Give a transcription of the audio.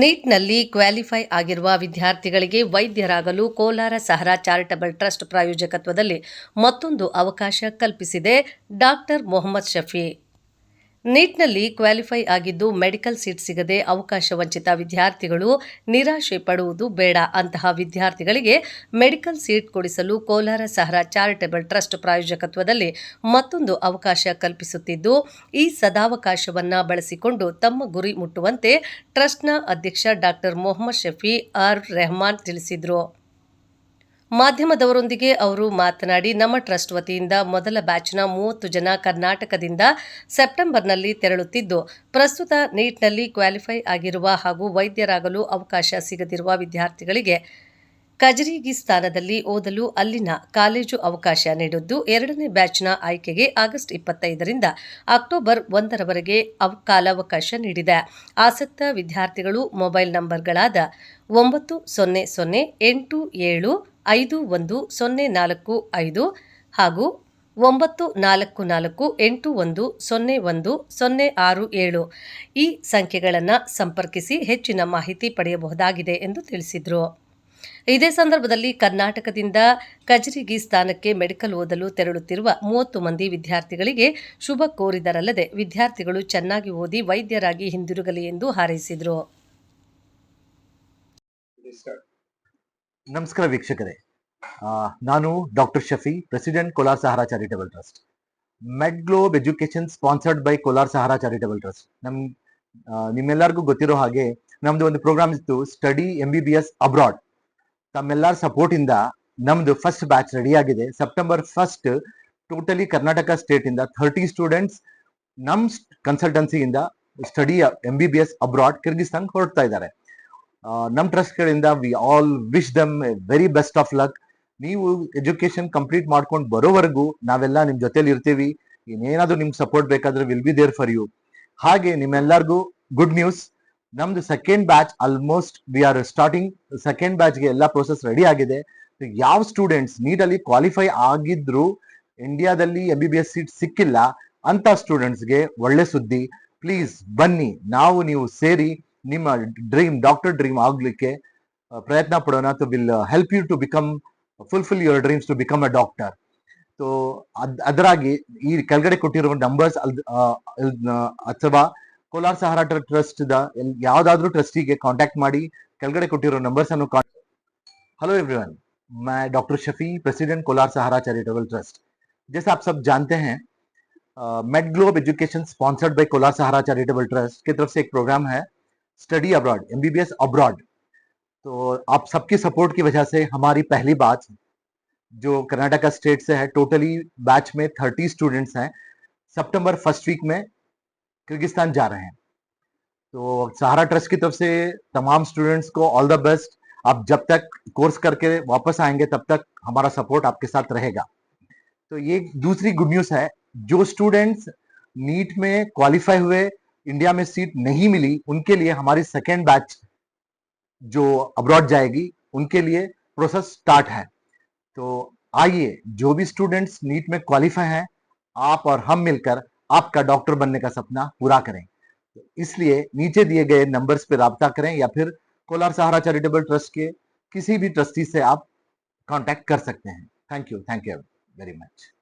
ನೀಟ್ನಲ್ಲಿ qualify ಆಗಿರುವ ವಿದ್ಯಾರ್ಥಿಗಳಿಗೆ ವೈದ್ಯರಾಗಲು ಕೋಲಾರ ಸಹರಾ ಚಾರಿಟಬಲ್ ಟ್ರಸ್ಟ್ ಪ್ರಾಯೋಜಕತ್ವದಲ್ಲಿ ಮತ್ತೊಂದು ಅವಕಾಶ ಕಲ್ಪಿಸಿದೆ ಡಾಕ್ಟರ್ ಮೊಹಮ್ಮದ್ ಶಫಿ. ನೀಟ್ನಲ್ಲಿ ಕ್ವಾಲಿಫೈ ಆಗಿದ್ದು ಮೆಡಿಕಲ್ ಸೀಟ್ ಸಿಗದೆ ಅವಕಾಶ ವಂಚಿತ ವಿದ್ಯಾರ್ಥಿಗಳು ನಿರಾಶೆ ಪಡುವುದು ಬೇಡ. ಅಂತಹ ವಿದ್ಯಾರ್ಥಿಗಳಿಗೆ ಮೆಡಿಕಲ್ ಸೀಟ್ ಕೊಡಿಸಲು ಕೋಲಾರ ಸಹರ ಚಾರಿಟಬಲ್ ಟ್ರಸ್ಟ್ ಪ್ರಾಯೋಜಕತ್ವದಲ್ಲಿ ಮತ್ತೊಂದು ಅವಕಾಶ ಕಲ್ಪಿಸುತ್ತಿದ್ದು, ಈ ಸದಾವಕಾಶವನ್ನ ಬಳಸಿಕೊಂಡು ತಮ್ಮ ಗುರಿ ಮುಟ್ಟುವಂತೆ ಟ್ರಸ್ಟ್ನ ಅಧ್ಯಕ್ಷ ಡಾಕ್ಟರ್ ಮೊಹಮ್ಮದ್ ಶಫಿ ಆರ್ ರೆಹಮಾನ್ ತಿಳಿಸಿದರು. ಮಾಧ್ಯಮದವರೊಂದಿಗೆ ಅವರು ಮಾತನಾಡಿ, ನಮ್ಮ ಟ್ರಸ್ಟ್ ವತಿಯಿಂದ ಮೊದಲ ಬ್ಯಾಚ್ನ ಮೂವತ್ತು ಜನ ಕರ್ನಾಟಕದಿಂದ ಸೆಪ್ಟೆಂಬರ್ನಲ್ಲಿ ತೆರಳುತ್ತಿದ್ದು, ಪ್ರಸ್ತುತ ನೀಟ್ನಲ್ಲಿ ಕ್ವಾಲಿಫೈ ಆಗಿರುವ ಹಾಗೂ ವೈದ್ಯರಾಗಲು ಅವಕಾಶ ಸಿಗದಿರುವ ವಿದ್ಯಾರ್ಥಿಗಳಿಗೆ ಕಜರಿಗಿಸ್ತಾನದಲ್ಲಿ ಓದಲು ಅಲ್ಲಿನ ಕಾಲೇಜು ಅವಕಾಶ ನೀಡಿದ್ದು, ಎರಡನೇ ಬ್ಯಾಚ್ನ ಆಯ್ಕೆಗೆ ಆಗಸ್ಟ್ ಇಪ್ಪತ್ತೈದರಿಂದ ಅಕ್ಟೋಬರ್ ಒಂದರವರೆಗೆ ಕಾಲಾವಕಾಶ ನೀಡಿದೆ. ಆಸಕ್ತ ವಿದ್ಯಾರ್ಥಿಗಳು ಮೊಬೈಲ್ ನಂಬರ್ಗಳಾದ ಒಂಬತ್ತು ಸೊನ್ನೆ ಸೊನ್ನೆ ಎಂಟು ಏಳು ಐದು ಒಂದು ಸೊನ್ನೆ ನಾಲ್ಕು ಐದು ಹಾಗೂ ಒಂಬತ್ತು ನಾಲ್ಕು ನಾಲ್ಕು ಎಂಟು ಒಂದು ಸೊನ್ನೆ ಒಂದು ಸೊನ್ನೆ ಆರು ಏಳು ಈ ಸಂಖ್ಯೆಗಳನ್ನು ಸಂಪರ್ಕಿಸಿ ಹೆಚ್ಚಿನ ಮಾಹಿತಿ ಪಡೆಯಬಹುದಾಗಿದೆ ಎಂದು ತಿಳಿಸಿದರು. ಇದೇ ಸಂದರ್ಭದಲ್ಲಿ ಕರ್ನಾಟಕದಿಂದ ಕಜರಿಗಿ ಸ್ಥಾನಕ್ಕೆ ಮೆಡಿಕಲ್ ಓದಲು ತೆರಳುತ್ತಿರುವ ಮೂವತ್ತು ಮಂದಿ ವಿದ್ಯಾರ್ಥಿಗಳಿಗೆ ಶುಭ ಕೋರಿದರಲ್ಲದೆ ವಿದ್ಯಾರ್ಥಿಗಳು ಚೆನ್ನಾಗಿ ಓದಿ ವೈದ್ಯರಾಗಿ ಹಿಂದಿರುಗಲಿ ಎಂದು ಹಾರೈಸಿದರು. ನಮಸ್ಕಾರ ವೀಕ್ಷಕರೇ. ನಾನು doctor Shafi, president Kolar Sahara charitable trust. Med Globe education sponsored by Kolar Sahara charitable trust. ನಮ್ ನಿಮ್ಮೆಲ್ಲರಿಗೂ ಗೊತ್ತಿರೋ ಹಾಗೆ ನಮ್ದು ಒಂದು ಪ್ರೋಗ್ರಾಮ್ ಇತ್ತು, study M B B S abroad. ತಮ್ಮೆಲ್ಲರ ಸಪೋರ್ಟ್ ಇಂದ ನಮ್ದು ಫಸ್ಟ್ ಬ್ಯಾಚ್ ರೆಡಿ ಆಗಿದೆ. September first totally Karnataka state ಇಂದ ಥರ್ಟಿ ಸ್ಟೂಡೆಂಟ್ಸ್ ನಮ್ ಕನ್ಸಲ್ಟೆನ್ಸಿಯಿಂದ study M B B S abroad Kyrgyzstan ಹೊರಡ್ತಾ ಇದ್ದಾರೆ. ಆ, ನಮ್ ಟ್ರಸ್ಟ್ ಕಡೆಯಿಂದ we all wish them very best of luck ನೀವು ಎಜುಕೇಶನ್ ಕಂಪ್ಲೀಟ್ ಮಾಡ್ಕೊಂಡು ಬರೋವರೆಗೂ ನಾವೆಲ್ಲ ನಿಮ್ಮ ಜೊತೆಲಿ ಇರ್ತೀವಿ. ಇನ್ನೇನಾದ್ರೂ ನಿಮ್ಗೆ ಸಪೋರ್ಟ್ ಬೇಕಾದ್ರೆ will be there for you ಹಾಗೆ ನಿಮ್ಮೆಲ್ಲರಿಗೂ ಗುಡ್ ನ್ಯೂಸ್ ನಮ್ದು second batch almost we are starting second ಬ್ಯಾಚ್ಗೆ ಎಲ್ಲ ಪ್ರೋಸೆಸ್ ರೆಡಿ ಆಗಿದೆ. ಯಾವ ಸ್ಟೂಡೆಂಟ್ಸ್ ನೀಟಲ್ಲಿ ಕ್ವಾಲಿಫೈ ಆಗಿದ್ರು ಇಂಡಿಯಾದಲ್ಲಿ M B B S seat ಸಿಕ್ಕಿಲ್ಲ ಅಂತ ಸ್ಟೂಡೆಂಟ್ಸ್ಗೆ ಒಳ್ಳೆ ಸುದ್ದಿ. ಪ್ಲೀಸ್ ಬನ್ನಿ ನಾವು ನೀವು ಸೇರಿ ನಿಮ್ಮ ಡ್ರೀಮ್ ಡಾಕ್ಟರ್ ಡ್ರೀಮ್ ಆಗ್ಲಿಕ್ಕೆ ಆ, ಪ್ರಯತ್ನ ಪಡೋಣ to will help you to become fulfil your dreams to become a doctor so ಅದರಾಗಿ ಈ ಕೆಳಗಡೆ ಕೊಟ್ಟಿರುವ ನಂಬರ್ಸ್ ಅಥವಾ Kolar Sahara trust the L- ಯಾವ್ದಾದ್ರೂ ಟ್ರಸ್ಟಿಗೆ ಕಾಂಟ್ಯಾಕ್ಟ್ ಮಾಡಿ ಕೆಳಗಡೆ ಕೊಟ್ಟಿರೋ ನಂಬರ್ಸ್ ಅನ್ನು हेलो एवरीवन मैं doctor Shafi president Kolar Sahara charitable trust जैसे आप सब जानते हैं made globe education sponsored by Kolar Sahara charitable trust की तरफ से एक प्रोग्राम है स्टडी अब्रॉड एमबीबीएस अब्रॉड। तो आप सबकी सपोर्ट की वजह से हमारी पहली बैच जो कर्नाटका स्टेट से है टोटली बैच में थर्टी स्टूडेंट्स हैं सितंबर फ़र्स्ट वीक में किर्गिस्तान जा रहे हैं। तो सहारा ट्रस्ट की तरफ़ से तमाम स्टूडेंट्स को ऑल द बेस्ट आप जब तक कोर्स करके वापस आएँगे, तब तक हमारा सपोर्ट आपके साथ रहेगा। तो ये दूसरी गुड न्यूज़ है, जो स्टूडेंट्स नीट में क्वालिफाई हुए इंडिया में सीट नहीं मिली, उनके लिए हमारी सेकेंड बैच जो अब्रॉड जाएगी, उनके लिए प्रोसेस स्टार्ट है। तो आइए, जो भी स्टूडेंट्स नीट में क्वालिफाई हैं, आप और हम मिलकर आपका डॉक्टर बनने का सपना पूरा करें। तो इसलिए नीचे दिए गए नंबर्स पर राब्ता करें या फिर कोलार सहारा चैरिटेबल ट्रस्ट के किसी भी ट्रस्टी से आप कांटेक्ट कर सकते हैं। Thank you thank you very much